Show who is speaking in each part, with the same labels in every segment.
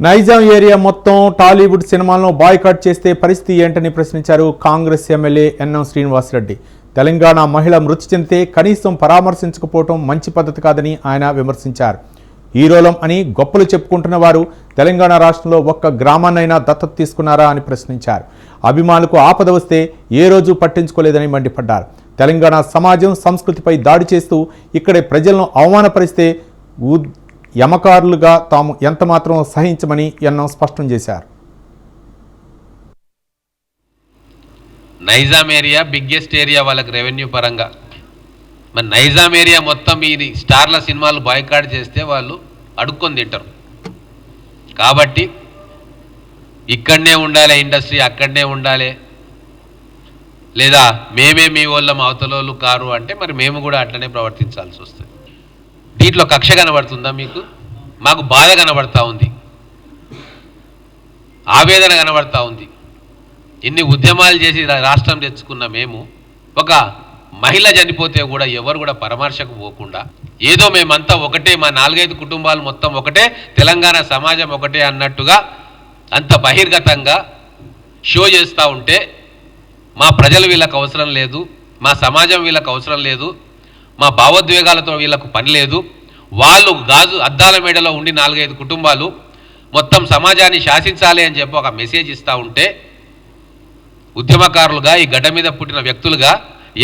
Speaker 1: Nizam area మొత్తం టాలీవుడ్ సినిమాలను boycott చేస్తే పరిస్థితి ఏంటని ప్రశ్నించారు Congress MLA NM Srinivasareddy Telangana మహిళ మృతి చెందితే కనీసం పరామర్శించకపోవటం మంచి పద్ధతి కాదని ఆయన విమర్శించారు. హీరోలం అని గొప్పలు చెప్పుకుంటున్న వారు తెలంగాణ రాష్ట్రంలో ఒక్క గ్రామాన్నైనా దత్తత తీసుకున్నారా అని ప్రశ్నించారు. అభిమానులకు ఆపద వస్తే ఏ రోజు పట్టించుకోలేదని మండిపడ్డారు. తెలంగాణ సమాజం సంస్కృతిపై దాడి చేస్తూ ఇక్కడి ప్రజలను అవమానపరిస్తే యమకారులుగా తాము ఎంతమాత్రం సహించమని ఎన్నం స్పష్టం చేశారు.
Speaker 2: నైజాం ఏరియా బిగ్గెస్ట్ ఏరియా వాళ్ళకి రెవెన్యూ పరంగా. మరి నైజాం ఏరియా మొత్తం ఈ స్టార్ల సినిమాలు బాయ్కాట్ చేస్తే వాళ్ళు అడుక్కొని తింటారు. కాబట్టి ఇక్కడనే ఉండాలి ఇండస్ట్రీ అక్కడనే ఉండాలి. లేదా మేమే మీ వాళ్ళం అవతలోళ్ళు కారు అంటే మరి మేము కూడా అట్లనే ప్రవర్తించాల్సి వస్తుంది. దీంట్లో కక్ష కనబడుతుందా మీకు? మాకు బాధ కనబడతా ఉంది. ఆవేదన కనబడతా ఉంది. ఇన్ని ఉద్యమాలు చేసి రాష్ట్రం తెచ్చుకున్న మేము ఒక మహిళ చనిపోతే కూడా ఎవరు కూడా పరామర్శకు పోకుండా ఏదో మేమంతా ఒకటే మా నాలుగైదు కుటుంబాలు మొత్తం ఒకటే తెలంగాణ సమాజం ఒకటే అన్నట్టుగా అంత బహిర్గతంగా షో చేస్తూ ఉంటే మా ప్రజలు వీళ్ళకు అవసరం లేదు మా సమాజం వీళ్ళకు అవసరం లేదు మా భావోద్వేగాలతో వీళ్ళకు పని లేదు వాళ్ళు గాజు అద్దాల మేడలో ఉండి నాలుగైదు కుటుంబాలు మొత్తం సమాజాన్ని శాసించాలి అని చెప్పి ఒక మెసేజ్ ఇస్తూ ఉంటే ఉద్యమకారులుగా ఈ గడ్డ మీద పుట్టిన వ్యక్తులుగా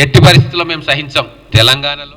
Speaker 2: ఎట్టి పరిస్థితుల్లో మేము సహించాం. తెలంగాణలో